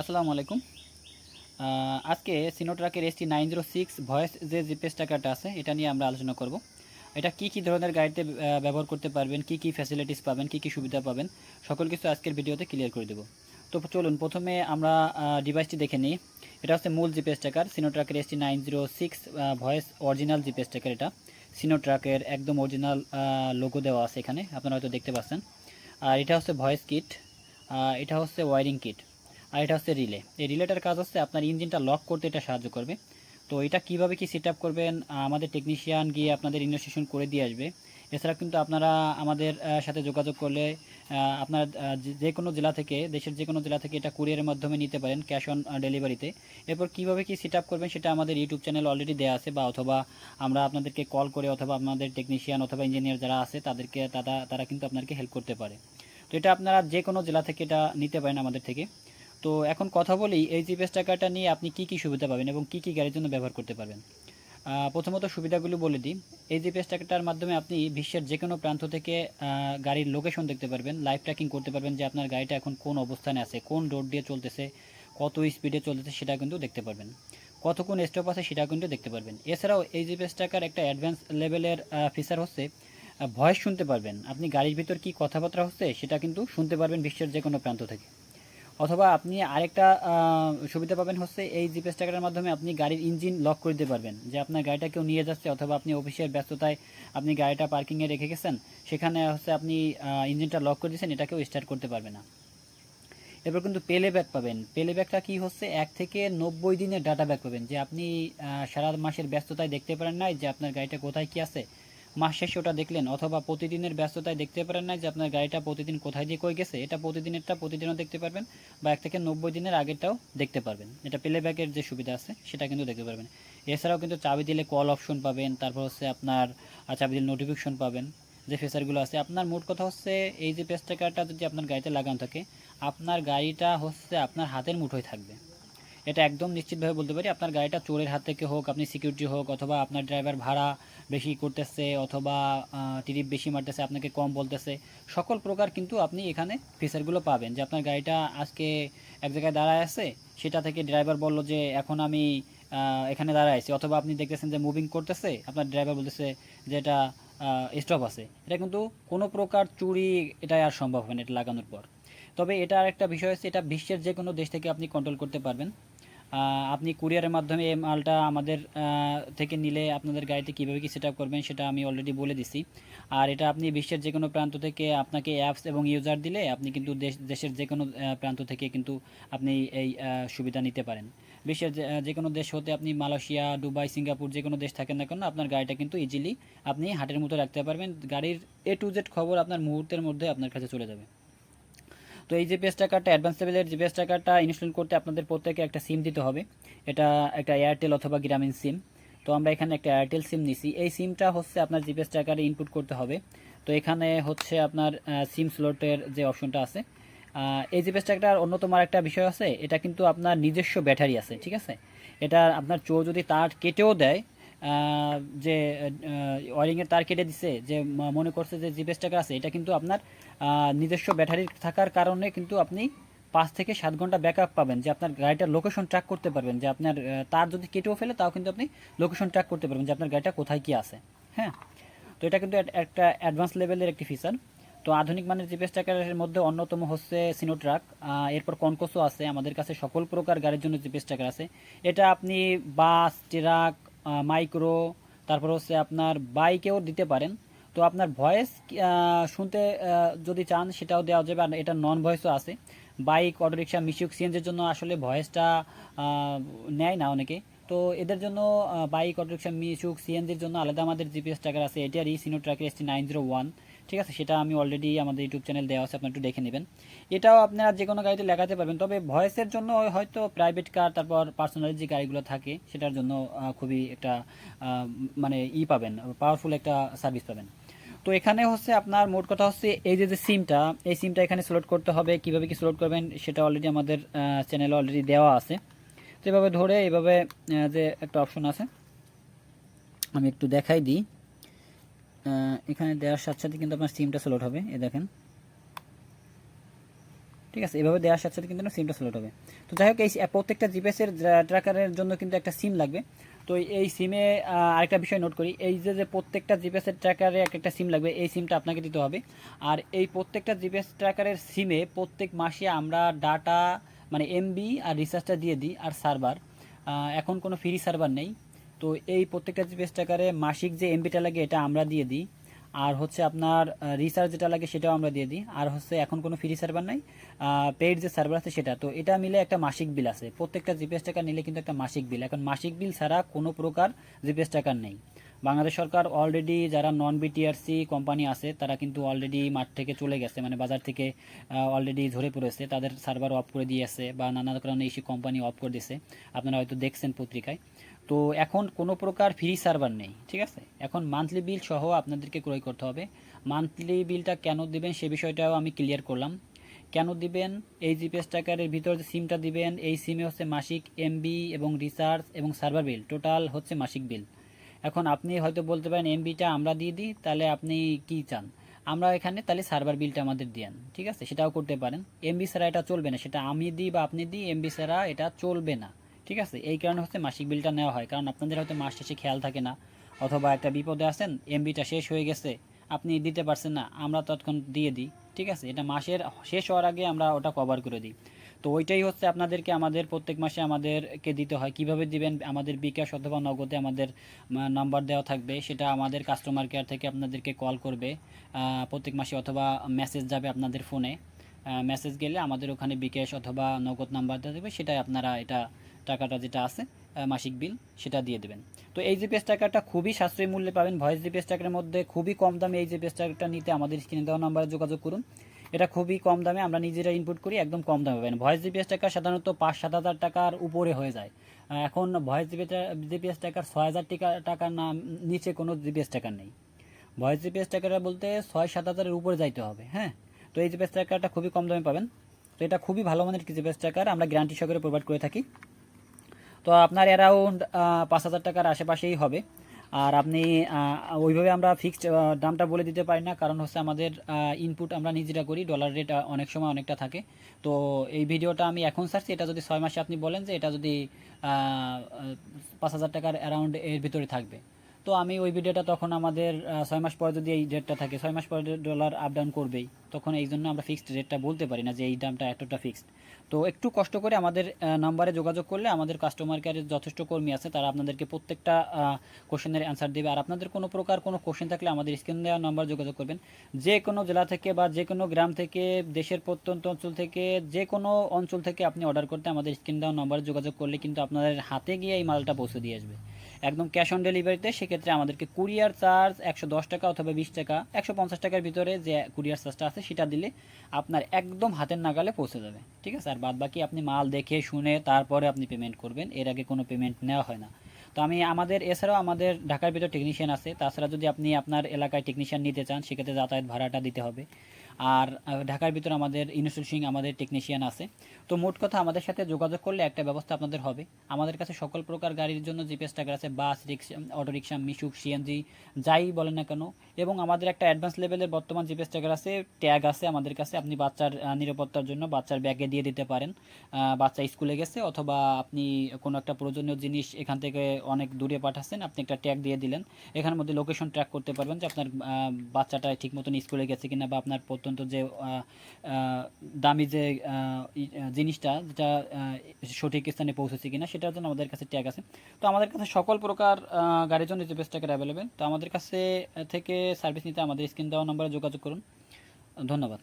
আসসালামু আলাইকুম। আজকে সিনোট্রাকের ST nine zero six voice যে জিপিএস টাকাটা আছে, এটা নিয়ে আমরা আলোচনা করব। এটা কি কি ধরনের গাড়িতে ব্যবহার করতে পারবেন, কি কি ফ্যাসিলিটিস পাবেন, কি কি সুবিধা পাবেন, সকল কিছু আজকের ভিডিওতে ক্লিয়ার করে দেবো। তো চলুন, প্রথমে আমরা ডিভাইসটি দেখে নিই। এটা হচ্ছে মূল জিপিএস টাকার সিনোট্রাকের ST nine zero six voice original GPS টাকার এটা। সিনোট্রাকের একদম অরিজিনাল লোগো দেওয়া আছে এখানে, আপনারা হয়তো দেখতে পাচ্ছেন। আর এটা হচ্ছে ভয়েস কিট এটা হচ্ছে ওয়ারিং কিট আর এটা হচ্ছে রিলে এই রিলেটার কাজ হচ্ছে আপনার ইঞ্জিনটা লক করতে এটা সাহায্য করবে। তো এটা কীভাবে কি সেট করবেন? আমাদের টেকনিশিয়ান গিয়ে আপনাদের ইনস্টেশন করে দিয়ে আসবে। এছাড়া কিন্তু আপনারা আমাদের সাথে যোগাযোগ করলে আপনার যে- কোনো জেলা থেকে, দেশের যে কোনো জেলা থেকে এটা কুরিয়ারের মাধ্যমে নিতে পারেন ক্যাশ অন ডেলিভারিতে এরপর কীভাবে কি সেট করবেন সেটা আমাদের ইউটিউব চ্যানেল অলরেডি দেওয়া আছে, বা অথবা আমরা আপনাদেরকে কল করে অথবা আপনাদের টেকনিশিয়ান অথবা ইঞ্জিনিয়ার যারা আছে, তাদেরকে, তারা তারা কিন্তু আপনাদেরকে হেল্প করতে পারে। তো এটা আপনারা যে কোনো জেলা থেকে এটা নিতে পারেন আমাদের থেকে। তো এখন কথা বলি, এই জিপিএস টাকাটা নিয়ে আপনি কি কি সুবিধা পাবেন এবং কি কি গাড়ির জন্য ব্যবহার করতে পারবেন? প্রথমত সুবিধাগুলো বলে দিই। এই জিপিএস টাকাটার মাধ্যমে আপনি বিশ্বের যে কোনো প্রান্ত থেকে গাড়ির লোকেশন দেখতে পারবেন লাইভ ট্র্যাকিং করতে পারবেন যে আপনার গাড়িটা এখন কোন অবস্থানে আছে, কোন রোড দিয়ে চলতেছে, কত স্পিডে চলতেছে সেটা কিন্তু দেখতে পারবেন। কতক্ষণ স্টপ আছে সেটা কিন্তু দেখতে পারবেন। এছাড়াও এই জিপিএস টাকার একটা অ্যাডভান্স লেভেলের ফিচার হচ্ছে ভয়েস শুনতে পারবেন। আপনি গাড়ির ভিতর কি কথাবার্তা হচ্ছে সেটা কিন্তু শুনতে পারবেন বিশ্বের যে কোনো প্রান্ত থেকে। অথবা আপনি আরেকটা সুবিধা পাবেন হচ্ছে এই জিপিএস ট্র্যাকারের মাধ্যমে আপনি গাড়ির ইঞ্জিন লক করে দিতে পারবেন। যে আপনার গাড়িটা কেউ নিয়ে যাচ্ছে অথবা আপনি অফিসের ব্যস্ততায় আপনি গাড়িটা পার্কিংয়ে রেখে গেছেন, সেখানে হচ্ছে আপনি ইঞ্জিনটা লক করে দিয়েছেন এটা কেউ স্টার্ট করতে পারবে না। এরপর কিন্তু পেলে ব্যাক পাবেন। পেলে ব্যাকটা কী হচ্ছে, এক থেকে নব্বই দিনের ডাটা ব্যাক পাবেন। যে আপনি সারা মাসের ব্যস্ততায় দেখতে পারেন নাই যে আপনার গাড়িটা কোথায় কী আছে মাস শেষে ওটা দেখলেন, অথবা প্রতিদিনের ব্যস্ততায় দেখতে পারেন না যে আপনার গাড়িটা প্রতিদিন কোথায় দিয়ে কই গেছে, এটা প্রতিদিনেরটা প্রতিদিনও দেখতে পারবেন, বা এক থেকে নব্বই দিনের আগেরটাও দেখতে পারবেন। এটা প্লে ব্যাকের যে সুবিধা আছে, সেটা কিন্তু দেখতে পারবেন। এছাড়াও কিন্তু চাবি দিলে কল অপশন পাবেন, তারপর হচ্ছে আপনার চাবি দিলে নোটিফিকেশন পাবেন, যে ফিচারগুলো আছে। আপনার মোট কথা হচ্ছে, এই যে পেস্ট ট্র্যাকারটা যদি আপনার গাড়িতে লাগানো থাকে, আপনার গাড়িটা হচ্ছে আপনার হাতের মুঠোয় থাকবে। এটা একদম নিশ্চিতভাবে বলতে পারি। আপনার গাড়িটা চোরের হাত থেকে হোক, আপনি সিকিউরিটি হোক, অথবা আপনার ড্রাইভার ভাড়া বেশি করতেছে, অথবা টিরিপ বেশি মারতেছে, আপনাকে কম বলতেছে, সকল প্রকার কিন্তু আপনি এখানে ফিচারগুলো পাবেন। যে আপনার গাড়িটা আজকে এক জায়গায় দাঁড়ায় আছে, সেটা থেকে ড্রাইভার বলল যে, এখন আমি এখানে দাঁড়ায় আছি। অথবা আপনি দেখতেছেন যে মুভিং করতেছে, আপনার ড্রাইভার বলতেছে যে, এটা স্টপ আছে। এটা কিন্তু কোনো প্রকার চুরি এটা আর সম্ভব হবে না, এটা লাগানোর পর। তবে এটা আর একটা বিষয় হচ্ছে, এটা বিশ্বের যে কোনো দেশ থেকে আপনি কন্ট্রোল করতে পারবেন। আপনি কুরিয়ারের মাধ্যমে এই মালটা আমাদের থেকে নিলে আপনাদের গাড়িতে কীভাবে কী সেট করবেন সেটা আমি অলরেডি বলে দিছি। আর এটা আপনি বিশ্বের যে কোনো প্রান্ত থেকে আপনাকে অ্যাপস এবং ইউজার দিলে আপনি কিন্তু দেশ দেশের যে কোনো প্রান্ত থেকে কিন্তু আপনি এই সুবিধা নিতে পারেন। বিশ্বের যে কোনো দেশ হতে আপনি মালয়েশিয়া, দুবাই, সিঙ্গাপুর যে কোনো দেশ থাকেন না কেন, আপনার গাড়িটা কিন্তু ইজিলি আপনি হাটের মতো রাখতে পারবেন। গাড়ির এ টু জেড খবর আপনার মুহূর্তের মধ্যে আপনার কাছে চলে যাবে। তো এই জিপিএস টাকারটা অ্যাডভান্স লেভেলের জিপিএস টাকাটা ইনস্টল করতে আপনাদের প্রত্যেকে একটা সিম দিতে হবে। এটা একটা এয়ারটেল অথবা গ্রামীণ সিম তো আমরা এখানে একটা এয়ারটেল সিম নিছি। এই সিমটা হচ্ছে আপনার জিপিএস টাকারে ইনপুট করতে হবে। তো এখানে হচ্ছে আপনার সিম স্লটের যে অপশনটা আছে। এই জিপিএস টাকাটার অন্যতম একটা বিষয় আছে। এটা কিন্তু আপনার নিজস্ব ব্যাটারি আছে, ঠিক আছে? এটা আপনার চোর যদি তার কেটেও দেয় যে ওয়ারিংয়ের তার কেটে দিছে, যে মনে করছে যে জিপিএস আছে, এটা কিন্তু আপনার নিজস্ব ব্যাটারি থাকার কারণে কিন্তু আপনি পাঁচ থেকে সাত ঘণ্টা ব্যাকআপ পাবেন, যে আপনার গাড়িটার লোকেশন ট্র্যাক করতে পারবেন, যে আপনার তার যদি কেটেও ফেলে, তাও কিন্তু আপনি লোকেশন ট্র্যাক করতে পারবেন, যে আপনার গাড়িটা কোথায় কি আছে হ্যাঁ? তো এটা কিন্তু এক- একটা অ্যাডভান্স লেভেলের একটি ফিচার তো আধুনিক মানের জিপিএস ট্র্যাকারের মধ্যে অন্যতম হচ্ছে সিনোট্রাক এরপর কনকোসও আছে, আমাদের কাছে সকল প্রকার গাড়ির জন্য জিপিএস ট্র্যাকার আছে। এটা আপনি বাস, ট্রাক মাইক্রো তারপর হচ্ছে আপনার বাইকেও দিতে পারেন। তো আপনার ভয়েস শুনতে যদি চান সেটাও দেওয়া যাবে। আর এটা নন ভয়েসও আছে। বাইক অটোরিকশা মিশুক সিএনজির জন্য আসলে ভয়েসটা নেয় না অনেকে। তো এদের জন্য বাইক অটোরিকশা মিশুক সিএনজির জন্য আলাদা আমাদের জিপিএস ট্র্যাকার আছে। এটারই Sino tracker ST nine zero one ঠিক আছে? সেটা আমি অলরেডি আমাদের ইউটিউব চ্যানেল দেওয়া আছে, আপনার একটু দেখে নেবেন। এটাও আপনারা যে কোনো গাড়িতে লাগাতে পারবেন, তবে ভয়েসের জন্য হয়তো প্রাইভেট কার তারপর পার্সোনাল যে গাড়িগুলো থাকে, সেটার জন্য খুবই একটা মানে ই পাবেন পাওয়ারফুল একটা সার্ভিস পাবেন। তো এখানে হচ্ছে আপনার মোট কথা হচ্ছে, এই যে যে সিমটা এই সিমটা এখানে সিলেক্ট করতে হবে, কীভাবে কি সিলেক্ট করবেন, সেটা অলরেডি আমাদের চ্যানেলে অলরেডি দেওয়া আছে। তো এভাবে ধরে, এভাবে যে একটা অপশন আছে, আমি একটু দেখাই দিই। এখানে দেওয়ার সাথে সাথে কিন্তু আপনার সিমটা সিলেক্ট হবে এ দেখেন। ঠিক আছে, এভাবে দেওয়ার সাথে সাথে কিন্তু সিমটা সিলেক্ট হবে। তো যাই হোক, এই প্রত্যেকটা জিপিএসের ট্র্যাকারের জন্য কিন্তু একটা সিম লাগবে। তো এই সিমে আরেকটা বিষয় নোট করি। এই যে যে প্রত্যেকটা জিপিএসের ট্র্যাকারে এক একটা সিম লাগবে, এই সিমটা আপনাকে দিতে হবে। আর এই প্রত্যেকটা জিপিএস ট্র্যাকারের সিমে প্রত্যেক মাসে আমরা ডাটা মানে এমবি আর রিচার্জটা দিয়ে দিই, আর সার্ভার এখন কোনো ফ্রি সার্ভার নেই। তো এই প্রত্যেকটা জিপিএস ট্র্যাকারে মাসিক যে এমবিটা লাগে এটা আমরা দিয়ে দিই। আর হচ্ছে আপনার রিচার্জ যেটা লাগে সেটাও আমরা দিয়ে দিই। আর হচ্ছে এখন কোনো ফ্রি সার্ভার নাই পেইড যে সার্ভার আছে সেটা। তো এটা মিলে একটা মাসিক বিল আছে। প্রত্যেকটা জিপিএস টাকা নিলে কিন্তু একটা মাসিক বিল এখন মাসিক বিল ছাড়া কোনো প্রকার জিপিএস টাকার নেই। বাংলাদেশ সরকার অলরেডি যারা নন বিটিআরসি কোম্পানি আছে, তারা কিন্তু অলরেডি মাঠ থেকে চলে গেছে। মানে বাজার থেকে অলরেডি ঝরে পড়েছে। তাদের সার্ভার অফ করে দিয়েছে বা নানা কারণে এই কোম্পানি অফ করে দিয়েছে। আপনারা হয়তো দেখছেন পত্রিকায়। তো এখন কোনো প্রকার ফ্রি সার্ভার নেই, ঠিক আছে? এখন মান্থলি বিল সহ আপনাদেরকে ক্রয় করতে হবে। মান্থলি বিলটা কেন দিবেন সে বিষয়টাও আমি ক্লিয়ার করলাম। কেন দিবেন? এই জিপিএস টাকারের ভিতর যে সিমটা দিবেন, এই সিমে হচ্ছে মাসিক এমবি এবং রিচার্জ এবং সার্ভার বিল টোটাল হচ্ছে মাসিক বিল এখন আপনি হয়তো বলতে পারেন এমবিটা আমরা দিয়ে দিই, তাহলে আপনি কি চান? আমরা এখানে তাহলে সার্ভার বিলটা আমাদের দেন ঠিক আছে? সেটাও করতে পারেন। এমবি ছাড়া এটা চলবে না, সেটা আমি দিই বা আপনি দিই এমবি ছাড়া এটা চলবে না, ঠিক আছে? এই কারণে হচ্ছে মাসিক বিলটা নেওয়া হয়, কারণ আপনাদের হয়তো মাস শেষে খেয়াল থাকে না, অথবা একটা বিপদে আছেন এমবিটা শেষ হয়ে গেছে, আপনি দিতে পারছেন না, আমরা তৎক্ষণ দিয়ে দিই, ঠিক আছে? এটা মাসের শেষ হওয়ার আগে আমরা ওটা কভার করে দিই। তো ওইটাই হচ্ছে আপনাদেরকে আমাদের প্রত্যেক মাসে আমাদেরকে দিতে হয়। কীভাবে দিবেন? আমাদের বিকাশ অথবা নগদে আমাদের নাম্বার দেওয়া থাকবে। সেটা আমাদের কাস্টমার কেয়ার থেকে আপনাদেরকে কল করবে। প্রত্যেক মাসে অথবা মেসেজ যাবে আপনাদের ফোনে মেসেজ গেলে আমাদের ওখানে বিকাশ অথবা নগদ নাম্বার দেওয়া থাকবে। সেটাই আপনারা এটা টাকাটা যেটা আছে মাসিক বিল সেটা দিয়ে দেবেন। তো এই জিপিএস টাকাটা খুবই সাশ্রয়ী মূল্যে পাবেন। ভয়েস জিপিএস টাকার মধ্যে খুবই কম দামে এই জিপিএস টাকাটা নিতে আমাদের স্ক্রিনে দেওয়া নাম্বারে যোগাযোগ করুন। এটা খুবই কম দামে, আমরা নিজেরা ইনপুট করি, একদম কম দামে পাবেন ভয়েস জিপিএস টাকা সাধারণত পাঁচ সাত হাজার টাকার উপরে হয়ে যায়। এখন ভয়েস জিপিএস টাকার ছয় হাজার টাকা, টাকার নাম, নিচে কোনো জিপিএস টাকার নেই। ভয়েস জিপিএস টাকাটা বলতে ছয় সাত হাজারের উপরে যাইতে হবে হ্যাঁ? তো এই জিপিএস টাকাটা খুবই কম দামে পাবেন। তো এটা খুবই ভালো মানের জিপিএস টাকার, আমরা গ্যারান্টি সহকারে প্রোভাইড করে থাকি। তো আপনার অ্যারাউন্ড পাঁচ হাজার টাকার আশেপাশেই হবে। আর আপনি ওইভাবে আমরা ফিক্সড দামটা বলে দিতে পারি না। কারণ হচ্ছে আমাদের ইনপুট আমরা নিজেরা করি ডলার রেট অনেক সময় অনেকটা থাকে। তো এই ভিডিওটা আমি এখন সার্চি এটা যদি ছয় মাসে আপনি বলেন যে এটা যদি পাঁচ হাজার টাকার অ্যারাউন্ড এর ভিতরে থাকবে। তো আমি ওই ভিডিওটা তখন আমাদের ছয় মাস পরে যদি এই রেটটা থাকে, ছয় মাস পরে ডলার আপ ডাউন করবেই, তখন এই জন্য আমরা ফিক্সড রেটটা বলতে পারি না যে এই দামটা এতটা ফিক্সড তো একটু কষ্ট করে আমাদের নাম্বারে যোগাযোগ করলে আমাদের কাস্টমার কেয়ারের যথেষ্ট কর্মী আছে, তারা আপনাদেরকে প্রত্যেকটা কোশ্চেনের অ্যান্সার দেবে। আর আপনাদের কোনো প্রকার কোনো কোশ্চেন থাকলে আমাদের স্ক্রিন দেওয়া নাম্বার যোগাযোগ করবেন। যে কোনো জেলা থেকে বা যে কোনো গ্রাম থেকে, দেশের প্রত্যন্ত অঞ্চল থেকে, যে কোনো অঞ্চল থেকে আপনি অর্ডার করতে আমাদের স্ক্রিন দেওয়া নাম্বারে যোগাযোগ করলে কিন্তু আপনাদের হাতে গিয়ে এই মালটা পৌঁছে দিয়ে আসবে। একদম ক্যাশ অন ডেলিভারিতে সেক্ষেত্রে আমাদেরকে কুরিয়ার চার্জ একশো দশ টাকা অথবা বিশ টাকা, একশো পঞ্চাশ টাকার ভিতরে যে কুরিয়ার চার্জটা আছে সেটা দিলে আপনার একদম হাতের নাগালে পৌঁছে যাবে। ঠিক আছে? আর বাদ বাকি আপনি মাল দেখে, শুনে তারপরে আপনি পেমেন্ট করবেন। এর আগে কোনো পেমেন্ট নেওয়া হয় না। তো আমি আমাদের, এছাড়াও আমাদের ঢাকার ভিতর টেকনিশিয়ান আছে। তাছাড়া যদি আপনি আপনার এলাকায় টেকনিশিয়ান নিতে চান, সেক্ষেত্রে যাতায়াত ভাড়াটা দিতে হবে। আর ঢাকার ভিতর আমাদের ইনস্টিটিউশন আমাদের টেকনিশিয়ান আছে। তো মোট কথা আমাদের সাথে যোগাযোগ করলে একটা ব্যবস্থা আপনাদের হবে। আমাদের কাছে সকল প্রকার গাড়ির জন্য জিপিএস টাকার আছে বাস রিক্সা অটোরিক্সা মিশুক সিএনজি যাই বলেন না কেন এবং আমাদের একটা অ্যাডভান্স লেভেলের বর্তমান জিপিএস টাকার আছে ট্যাগ আছে আমাদের কাছে। আপনি বাচ্চার নিরাপত্তার জন্য বাচ্চার ব্যাগে দিয়ে দিতে পারেন। বাচ্চা স্কুলে গেছে, অথবা আপনি কোনো একটা প্রয়োজনীয় জিনিস এখান থেকে অনেক দূরে পাঠাচ্ছেন, আপনি একটা ট্যাগ দিয়ে দিলেন। এখানের মধ্যে লোকেশন ট্র্যাক করতে পারবেন যে আপনার বাচ্চাটা ঠিক মতন স্কুলে গেছে কিনা বা আপনার প্রত্যন্ত যে দামি যে জিনিসটা, যেটা সঠিক স্থানে পৌঁছেছে কিনা, সেটার জন্য আমাদের কাছে ট্যাগ আছে। তো আমাদের কাছে সকল প্রকার গাড়ির জন্য জিপিএস ট্যাগের অ্যাভেলেবেল তো আমাদের কাছে থেকে সার্ভিস নিতে আমাদের স্ক্রিন দেওয়া নম্বরে যোগাযোগ করুন। ধন্যবাদ।